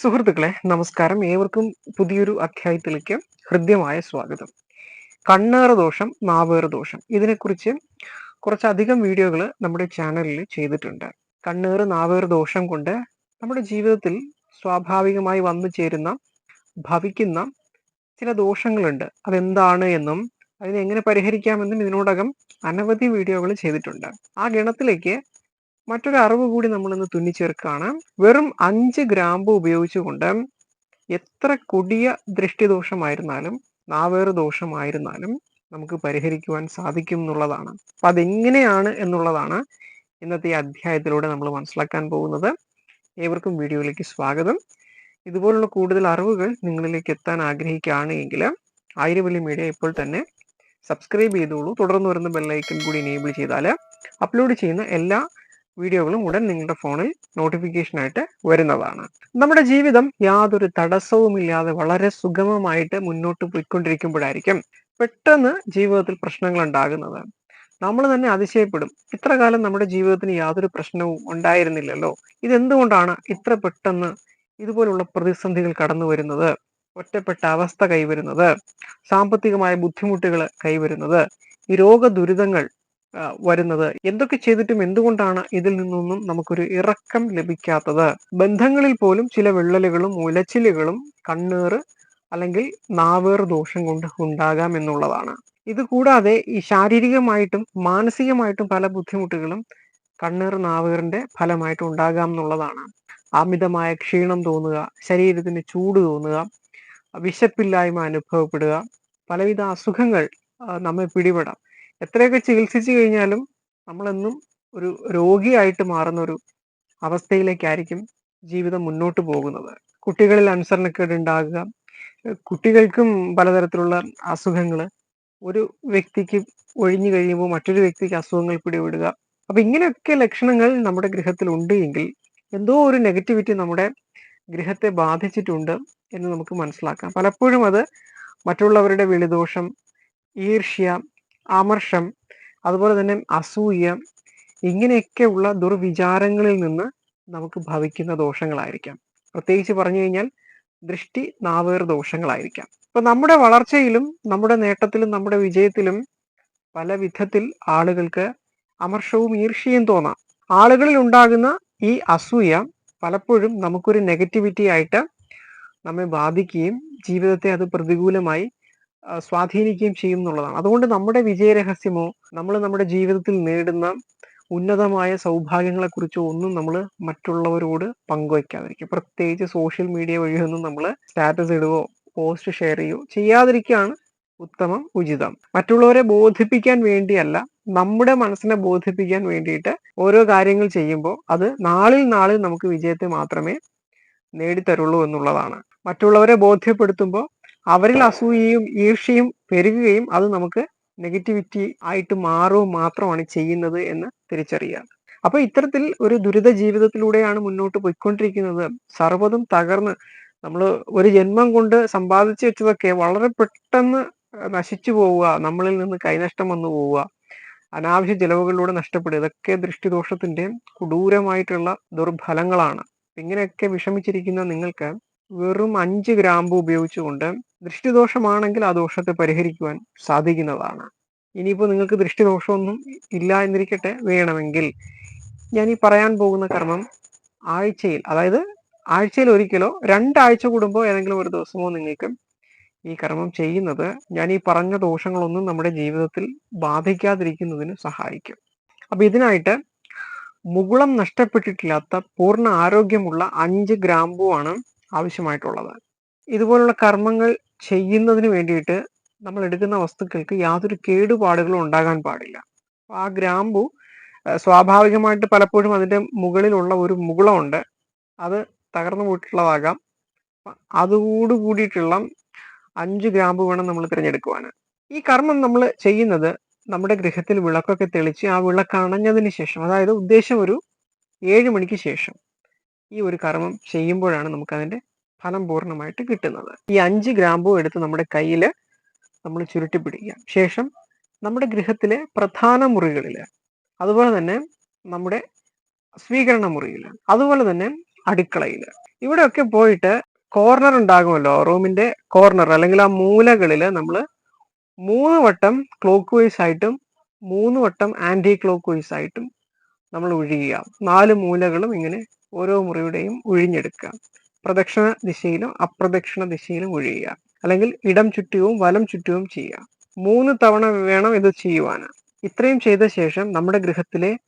സുഹൃത്തുക്കളെ നമസ്കാരം. ഏവർക്കും പുതിയൊരു അധ്യായത്തിലേക്ക് ഹൃദ്യമായ സ്വാഗതം. കണ്ണേറ ദോഷം നാവേറ ദോഷം ഇതിനെക്കുറിച്ച് കുറച്ചധികം വീഡിയോകൾ നമ്മുടെ ചാനലിൽ ചെയ്തിട്ടുണ്ട്. കണ്ണേറ് നാവേറ് ദോഷം കൊണ്ട് നമ്മുടെ ജീവിതത്തിൽ സ്വാഭാവികമായി വന്നു ചേരുന്ന ഭവിക്കുന്ന ചില ദോഷങ്ങളുണ്ട്. അതെന്താണ് എന്നും അതിനെങ്ങനെ പരിഹരിക്കാമെന്നും ഇതിനോടകം അനവധി വീഡിയോകൾ ചെയ്തിട്ടുണ്ട്. ആ ഗണത്തിലേക്ക് മറ്റൊരു അറിവ് കൂടി നമ്മൾ ഇന്ന് തുന്നിച്ചേർക്കുകയാണ്. വെറും അഞ്ച് ഗ്രാമ്പ് ഉപയോഗിച്ചുകൊണ്ട് എത്ര കൊടിയ ദൃഷ്ടിദോഷമായിരുന്നാലും നാവേറ് ദോഷമായിരുന്നാലും നമുക്ക് പരിഹരിക്കുവാൻ സാധിക്കും എന്നുള്ളതാണ്. അപ്പൊ അതെങ്ങനെയാണ് എന്നുള്ളതാണ് ഇന്നത്തെ അധ്യായത്തിലൂടെ നമ്മൾ മനസ്സിലാക്കാൻ പോകുന്നത്. ഏവർക്കും വീഡിയോയിലേക്ക് സ്വാഗതം. ഇതുപോലുള്ള കൂടുതൽ അറിവുകൾ നിങ്ങളിലേക്ക് എത്താൻ ആഗ്രഹിക്കുകയാണ് എങ്കിൽ ആയിരവല്ലി മീഡിയ ഇപ്പോൾ തന്നെ സബ്സ്ക്രൈബ് ചെയ്തോളൂ. തുടർന്ന് വരുന്ന ബെല്ലൈക്കൺ കൂടി എനേബിൾ ചെയ്താൽ അപ്ലോഡ് ചെയ്യുന്ന എല്ലാ വീഡിയോകളും ഉടൻ നിങ്ങളുടെ ഫോണിൽ നോട്ടിഫിക്കേഷനായിട്ട് വരുന്നതാണ്. നമ്മുടെ ജീവിതം യാതൊരു തടസ്സവുമില്ലാതെ വളരെ സുഗമമായിട്ട് മുന്നോട്ട് പോയിക്കൊണ്ടിരിക്കുമ്പോഴായിരിക്കും പെട്ടെന്ന് ജീവിതത്തിൽ പ്രശ്നങ്ങൾ ഉണ്ടാകുന്നത്. നമ്മൾ തന്നെ അതിശയപ്പെടും. ഇത്ര കാലം നമ്മുടെ ജീവിതത്തിന് യാതൊരു പ്രശ്നവും ഉണ്ടായിരുന്നില്ലല്ലോ. ഇതെന്തുകൊണ്ടാണ് ഇത്ര പെട്ടെന്ന് ഇതുപോലുള്ള പ്രതിസന്ധികൾ കടന്നു വരുന്നത്? ഒറ്റപ്പെട്ട അവസ്ഥ കൈവരുന്നത്. സാമ്പത്തികമായ ബുദ്ധിമുട്ടുകൾ കൈവരുന്നത്. ഈ രോഗ ദുരിതങ്ങൾ വരുന്നത്. എന്തൊക്കെ ചെയ്തിട്ടും എന്തുകൊണ്ടാണ് ഇതിൽ നിന്നൊന്നും നമുക്കൊരു ഇറക്കം ലഭിക്കാത്തത്? ബന്ധങ്ങളിൽ പോലും ചില വിള്ളലുകളും ഉലച്ചിലുകളും കണ്ണേറ് അല്ലെങ്കിൽ നാവേർ ദോഷം കൊണ്ട് ഉണ്ടാകാം എന്നുള്ളതാണ്. ഇത് കൂടാതെ ഈ ശാരീരികമായിട്ടും മാനസികമായിട്ടും പല ബുദ്ധിമുട്ടുകളും കണ്ണേറ് നാവേറിന്റെ ഫലമായിട്ട് ഉണ്ടാകാം എന്നുള്ളതാണ്. അമിതമായ ക്ഷീണം തോന്നുക ശരീരത്തിന് ചൂട് തോന്നുക വിശപ്പില്ലായ്മ അനുഭവപ്പെടുക പലവിധ അസുഖങ്ങൾ നമ്മെ പിടിപെടാം. എത്രയൊക്കെ ചികിത്സിച്ചു കഴിഞ്ഞാലും നമ്മളെന്നും ഒരു രോഗിയായിട്ട് മാറുന്ന ഒരു അവസ്ഥയിലേക്കായിരിക്കും ജീവിതം മുന്നോട്ട് പോകുന്നത്. കുട്ടികളിൽ അനുസരണക്കേട് ഉണ്ടാകുക കുട്ടികൾക്കും പലതരത്തിലുള്ള അസുഖങ്ങൾ ഒരു വ്യക്തിക്ക് ഒഴിഞ്ഞു കഴിയുമ്പോൾ മറ്റൊരു വ്യക്തിക്ക് അസുഖങ്ങൾ പിടിവിടുക അപ്പൊ ഇങ്ങനെയൊക്കെ ലക്ഷണങ്ങൾ നമ്മുടെ ഗൃഹത്തിൽ ഉണ്ട് എങ്കിൽ എന്തോ ഒരു നെഗറ്റിവിറ്റി നമ്മുടെ ഗൃഹത്തെ ബാധിച്ചിട്ടുണ്ട് എന്ന് നമുക്ക് മനസ്സിലാക്കാം. പലപ്പോഴും അത് മറ്റുള്ളവരുടെ വെളിദോഷം ഈർഷ്യ അമർഷം അതുപോലെ തന്നെ അസൂയ ഇങ്ങനെയൊക്കെയുള്ള ദുർവിചാരങ്ങളിൽ നിന്ന് നമുക്ക് ഭവിക്കുന്ന ദോഷങ്ങളായിരിക്കാം. പ്രത്യേകിച്ച് പറഞ്ഞു കഴിഞ്ഞാൽ ദൃഷ്ടി നാവേർ ദോഷങ്ങളായിരിക്കാം. അപ്പൊ നമ്മുടെ വളർച്ചയിലും നമ്മുടെ നേട്ടത്തിലും നമ്മുടെ വിജയത്തിലും പല വിധത്തിൽ ആളുകൾക്ക് അമർഷവും ഈർഷ്യയും തോന്നാം. ആളുകളിൽ ഉണ്ടാകുന്ന ഈ അസൂയ പലപ്പോഴും നമുക്കൊരു നെഗറ്റിവിറ്റി ആയിട്ട് നമ്മെ ബാധിക്കുകയും ജീവിതത്തെ അത് പ്രതികൂലമായി സ്വാധീനിക്കുകയും ചെയ്യും എന്നുള്ളതാണ്. അതുകൊണ്ട് നമ്മുടെ വിജയരഹസ്യമോ നമ്മൾ നമ്മുടെ ജീവിതത്തിൽ നേടുന്ന ഉന്നതമായ സൗഭാഗ്യങ്ങളെക്കുറിച്ചോ ഒന്നും നമ്മൾ മറ്റുള്ളവരോട് പങ്കുവയ്ക്കാതിരിക്കും പ്രത്യേകിച്ച് സോഷ്യൽ മീഡിയ വഴിയൊന്നും നമ്മൾ സ്റ്റാറ്റസ് ഇടുകയോ പോസ്റ്റ് ഷെയർ ചെയ്യുകയോ ചെയ്യാതിരിക്കുകയാണ് ഉത്തമം ഉചിതം. മറ്റുള്ളവരെ ബോധിപ്പിക്കാൻ വേണ്ടിയല്ല നമ്മുടെ മനസ്സിനെ ബോധിപ്പിക്കാൻ വേണ്ടിയിട്ട് ഓരോ കാര്യങ്ങൾ ചെയ്യുമ്പോൾ അത് നാളിൽ നാളിൽ നമുക്ക് വിജയത്തെ മാത്രമേ നേടിത്തരുള്ളൂ എന്നുള്ളതാണ്. മറ്റുള്ളവരെ ബോധ്യപ്പെടുത്തുമ്പോൾ അവരിൽ അസൂയയും ഈർഷ്യയും പെരുകുകയും അത് നമുക്ക് നെഗറ്റിവിറ്റി ആയിട്ട് മാറുകയും മാത്രമാണ് ചെയ്യുന്നത് എന്ന് തിരിച്ചറിയാം അപ്പൊ ഇത്തരത്തിൽ ഒരു ദുരിത ജീവിതത്തിലൂടെയാണ് മുന്നോട്ട് പോയിക്കൊണ്ടിരിക്കുന്നത്. സർവതും തകർന്ന് നമ്മൾ ഒരു ജന്മം കൊണ്ട് സമ്പാദിച്ചു വെച്ചതൊക്കെ വളരെ പെട്ടെന്ന് നശിച്ചു പോവുക നമ്മളിൽ നിന്ന് കൈനഷ്ടം വന്നു പോവുക അനാവശ്യ ചിലവുകളിലൂടെ നഷ്ടപ്പെടുക ഇതൊക്കെ ദൃഷ്ടിദോഷത്തിന്റെ കൊടൂരമായിട്ടുള്ള ദുർഫലങ്ങളാണ് ഇങ്ങനെയൊക്കെ വിഷമിച്ചിരിക്കുന്ന നിങ്ങൾക്ക് വെറും അഞ്ച് ഗ്രാമ്പ് ഉപയോഗിച്ചുകൊണ്ട് ദൃഷ്ടിദോഷമാണെങ്കിൽ ആ ദോഷത്തെ പരിഹരിക്കുവാൻ സാധിക്കുന്നതാണ്. ഇനിയിപ്പോൾ നിങ്ങൾക്ക് ദൃഷ്ടിദോഷമൊന്നും ഇല്ല എന്നിരിക്കട്ടെ വേണമെങ്കിൽ. ഞാൻ ഈ പറയാൻ പോകുന്ന കർമ്മം ആഴ്ചയിൽ അതായത് ആഴ്ചയിൽ ഒരിക്കലോ രണ്ടാഴ്ച കൂടുമ്പോൾ ഏതെങ്കിലും ഒരു ദിവസമോ നിങ്ങൾക്ക് ഈ കർമ്മം ചെയ്യുന്നത് ഞാൻ ഈ പറഞ്ഞ ദോഷങ്ങളൊന്നും നമ്മുടെ ജീവിതത്തിൽ ബാധിക്കാതിരിക്കുന്നതിന് സഹായിക്കും. അപ്പൊ ഇതിനായിട്ട് മുകുളം നഷ്ടപ്പെട്ടിട്ടില്ലാത്ത പൂർണ ആരോഗ്യമുള്ള അഞ്ച് ഗ്രാമ്പുവാണ് ആവശ്യമായിട്ടുള്ളത്. ഇതുപോലുള്ള കർമ്മങ്ങൾ ചെയ്യുന്നതിന് വേണ്ടിയിട്ട് നമ്മൾ എടുക്കുന്ന വസ്തുക്കൾക്ക് യാതൊരു കേടുപാടുകളും ഉണ്ടാകാൻ പാടില്ല. ആ ഗ്രാമ്പു സ്വാഭാവികമായിട്ട് പലപ്പോഴും അതിന്റെ മുകളിലുള്ള ഒരു മുകുളമുണ്ട്. അത് തകർന്നു പോയിട്ടുള്ളതാകാം. അതോട് കൂടിയിട്ടുള്ള അഞ്ച് ഗ്രാമ്പു വേണം നമ്മൾ തിരഞ്ഞെടുക്കുവാൻ. ഈ കർമ്മം നമ്മൾ ചെയ്യുന്നത് നമ്മുടെ ഗൃഹത്തിൽ വിളക്കൊക്കെ തെളിച്ച് ആ വിളക്ക് അണഞ്ഞതിന് ശേഷം അതായത് ഉദ്ദേശം ഒരു ഏഴ് മണിക്ക് ശേഷം ഈ ഒരു കർമ്മം ചെയ്യുമ്പോഴാണ് നമുക്ക് അതിന്റെ ഫലം പൂർണമായിട്ട് കിട്ടുന്നത്. ഈ അഞ്ച് ഗ്രാമ്പൂ എടുത്ത് നമ്മുടെ കയ്യിൽ നമ്മൾ ചുരുട്ടി പിടിക്കുക. ശേഷം നമ്മുടെ ഗൃഹത്തിലെ പ്രധാന മുറികളിൽ അതുപോലെ തന്നെ നമ്മുടെ സ്വീകരണ മുറിയിൽ അതുപോലെ തന്നെ അടുക്കളയിൽ ഇവിടെയൊക്കെ പോയിട്ട് കോർണർ ഉണ്ടാകുമല്ലോ. റൂമിന്റെ കോർണർ അല്ലെങ്കിൽ ആ മൂലകളിൽ നമ്മൾ മൂന്ന് വട്ടം ക്ലോക്ക് വൈസ് ആയിട്ടും മൂന്ന് വട്ടം ആന്റി ക്ലോക്ക് വൈസ് ആയിട്ടും നമ്മൾ ഒഴിയുക നാല് മൂലകളും ഇങ്ങനെ ഓരോ മുറിയുടെയും ഒഴിഞ്ഞെടുക്കുക. പ്രദക്ഷിണ ദിശയിലും അപ്രദക്ഷിണ ദിശയിലും ഒഴിയുക. അല്ലെങ്കിൽ ഇടം ചുറ്റുവും വലം ചുറ്റുവും ചെയ്യുക. മൂന്ന് തവണ വേണം ഇത് ചെയ്യുവാൻ ഇത്രയും ചെയ്ത ശേഷം നമ്മുടെ ഗൃഹത്തിലെ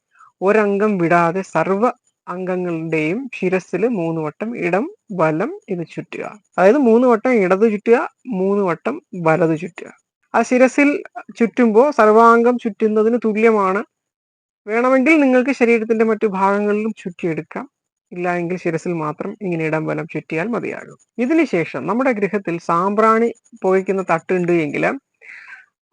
ഒരംഗം വിടാതെ സർവ അംഗങ്ങളുടെയും ശിരസിൽ മൂന്ന് വട്ടം ഇടം വലം ഇത് ചുറ്റുക. അതായത് മൂന്ന് വട്ടം ഇടത് ചുറ്റുക മൂന്ന് വട്ടം വലത് ചുറ്റുക. ആ ശിരസിൽ ചുറ്റുമ്പോൾ സർവാംഗം ചുറ്റുന്നതിന് തുല്യമാണ്. വേണമെങ്കിൽ നിങ്ങൾക്ക് ശരീരത്തിന്റെ മറ്റു ഭാഗങ്ങളിലും ചുറ്റിയെടുക്കാം. ഇല്ല എങ്കിൽ ശിരസിൽ മാത്രം ഇങ്ങനെ ഇടം വലം ചുറ്റിയാൽ മതിയാകും. ഇതിനുശേഷം നമ്മുടെ ഗൃഹത്തിൽ സാമ്പ്രാണി പോയിക്കുന്ന തട്ടുണ്ട് എങ്കിൽ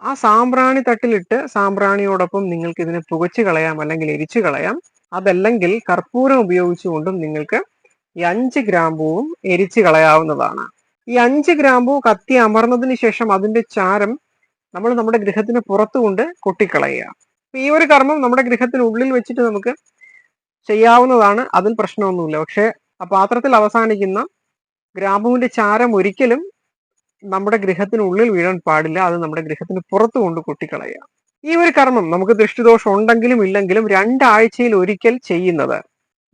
ആ സാമ്പ്രാണി തട്ടിലിട്ട് സാമ്പ്രാണിയോടൊപ്പം നിങ്ങൾക്ക് ഇതിനെ പുകച്ചു കളയാം അല്ലെങ്കിൽ എരിച്ചു കളയാം. അതല്ലെങ്കിൽ കർപ്പൂരം ഉപയോഗിച്ചുകൊണ്ടും നിങ്ങൾക്ക് ഈ അഞ്ച് ഗ്രാമ്പൂവും എരിച്ചു കളയാവുന്നതാണ്. ഈ അഞ്ച് ഗ്രാമ്പൂ കത്തി അമർന്നതിന് ശേഷം അതിന്റെ ചാരം നമ്മൾ നമ്മുടെ ഗൃഹത്തിന് പുറത്തുകൊണ്ട് കൊട്ടിക്കളയുക. ഈ ഒരു കർമ്മം നമ്മുടെ ഗൃഹത്തിനുള്ളിൽ വെച്ചിട്ട് നമുക്ക് ചെയ്യാവുന്നതാണ്. അതിൽ പ്രശ്നമൊന്നുമില്ല. പക്ഷെ ആ പാത്രത്തിൽ അവസാനിക്കുന്ന ഗ്രാമ്പുവിന്റെ ചാരം ഒരിക്കലും നമ്മുടെ ഗൃഹത്തിനുള്ളിൽ വീഴാൻ പാടില്ല. അത് നമ്മുടെ ഗൃഹത്തിന് പുറത്തു കൊണ്ട് കൊട്ടിക്കളയുക. ഈ ഒരു കർമ്മം നമുക്ക് ദൃഷ്ടിദോഷം ഉണ്ടെങ്കിലും ഇല്ലെങ്കിലും രണ്ടാഴ്ചയിൽ ഒരിക്കൽ ചെയ്യുന്നത്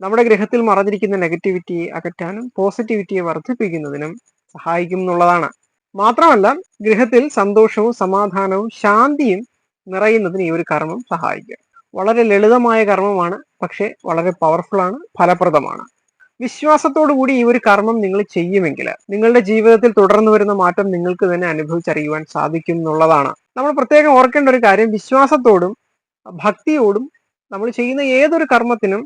നമ്മുടെ ഗൃഹത്തിൽ മറഞ്ഞിരിക്കുന്ന നെഗറ്റിവിറ്റിയെ അകറ്റാനും പോസിറ്റിവിറ്റിയെ വർദ്ധിപ്പിക്കുന്നതിനും സഹായിക്കും എന്നുള്ളതാണ്. മാത്രമല്ല ഗൃഹത്തിൽ സന്തോഷവും സമാധാനവും ശാന്തിയും നിറയുന്നതിന് ഈ ഒരു കർമ്മം സഹായിക്കും. വളരെ ലളിതമായ കർമ്മമാണ് പക്ഷെ വളരെ പവർഫുൾ ആണ് ഫലപ്രദമാണ്. കൂടി ഈ ഒരു കർമ്മം നിങ്ങൾ ചെയ്യുമെങ്കിൽ നിങ്ങളുടെ ജീവിതത്തിൽ തുടർന്നു വരുന്ന മാറ്റം നിങ്ങൾക്ക് തന്നെ അനുഭവിച്ചറിയുവാൻ സാധിക്കും എന്നുള്ളതാണ് നമ്മൾ പ്രത്യേകം ഓർക്കേണ്ട ഒരു കാര്യം വിശ്വാസത്തോടും ഭക്തിയോടും നമ്മൾ ചെയ്യുന്ന ഏതൊരു കർമ്മത്തിനും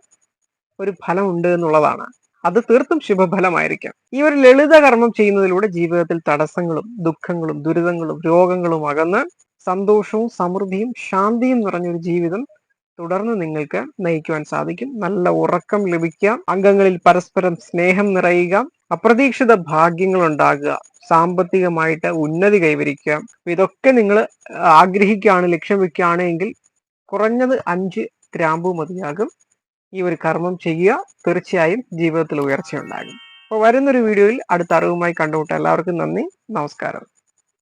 ഒരു ഫലമുണ്ട് എന്നുള്ളതാണ്. അത് തീർത്തും ശുഭഫലമായിരിക്കാം. ഈ ഒരു ലളിത കർമ്മം ചെയ്യുന്നതിലൂടെ ജീവിതത്തിൽ തടസ്സങ്ങളും ദുഃഖങ്ങളും ദുരിതങ്ങളും രോഗങ്ങളും അകന്ന് സന്തോഷവും സമൃദ്ധിയും ശാന്തിയും നിറഞ്ഞൊരു ജീവിതം തുടർന്ന് നിങ്ങൾക്ക് നയിക്കുവാൻ സാധിക്കും. നല്ല ഉറക്കം ലഭിക്കാം അംഗങ്ങളിൽ പരസ്പരം സ്നേഹം നിറയുക. അപ്രതീക്ഷിത ഭാഗ്യങ്ങൾ ഉണ്ടാകുക. സാമ്പത്തികമായിട്ട് ഉന്നതി കൈവരിക്കുക. ഇതൊക്കെ നിങ്ങൾ ആഗ്രഹിക്കുകയാണ് ലക്ഷ്യം വെക്കുകയാണ് എങ്കിൽ കുറഞ്ഞത് അഞ്ച് ഗ്രാമ്പു മതിയാകും. ഈ ഒരു കർമ്മം ചെയ്യുക. തീർച്ചയായും ജീവിതത്തിൽ ഉയർച്ചയുണ്ടാകും. അപ്പോൾ വരുന്നൊരു വീഡിയോയിൽ അടുത്ത അറിവുമായി കണ്ടുമുട്ടാം. എല്ലാവർക്കും നന്ദി. നമസ്കാരം.